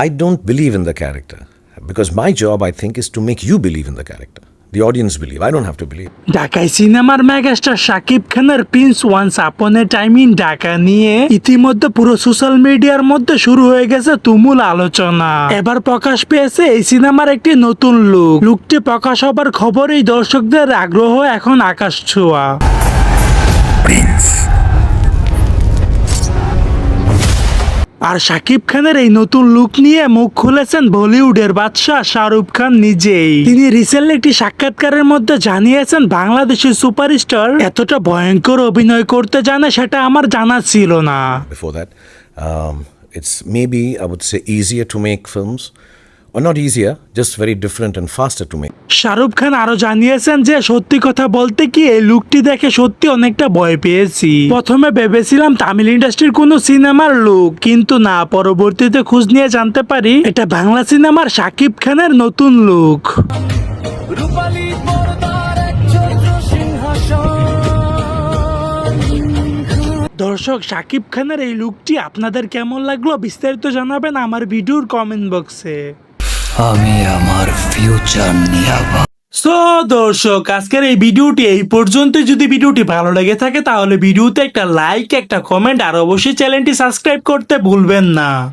I don't believe in the character because my job, I think, is to make you believe in the character. The audience believe. I don't have to believe. ঢাকায় সিনেমার megastar Shakib খানের Prince once upon A time in Dhaka নিয়ে ইতিমধ্যে পুরো social মিডিয়ার মধ্যে শুরু হয়ে গেছে তুমুল আলোচনা এবার প্রকাশ পেয়েছে এই সিনেমার একটি নতুন লুক লুকটি প্রকাশ হবার খবরেই দর্শকদের আগ্রহ এখন আকাশ ছোঁয়া আর শাকিব খানের এই নতুন লুক নিয়ে মুখ খুলেছেন বলিউডের বাদশাহ শাহরুখ খান নিজেই তিনি রিসেন্টলি একটি সাক্ষাৎকারের মধ্যে জানিয়েছেন বাংলাদেশের সুপারস্টার এতটা ভয়ঙ্কর অভিনয় করতে জানে সেটা আমার জানা ছিল না Before that, um, it's maybe, I would say, easier. Not easier, just very different and faster to make. Shahrukh খান আরও জানিয়েছেন যে সত্যি কথা বলতে কি এই লুকটি দেখে সত্যি অনেকটা ভয় পেয়েছি। প্রথমে ভেবেছিলাম তামিল ইন্ডাস্ট্রির কোনো সিনেমার লুক কিন্তু না পরবর্তীতে খোঁজ নিয়ে জানতে পারি এটা বাংলা সিনেমার শাকিব খানের নতুন লুক দর্শক শাকিব খানের এই লুকটি আপনাদের কেমন লাগল বিস্তারিত জানাবেন আমার ভিডিওর কমেন্ট বক্সে আমি আমার ফিউচার নিয়ে সো দর্শক, আজকের এই ভিডিওটি এই পর্যন্ত যদি ভিডিওটি ভালো লেগে থাকে, তাহলে ভিডিওতে একটা লাইক একটা কমেন্ট আর অবশ্যই চ্যানেলটি সাবস্ক্রাইব করতে ভুলবেন না।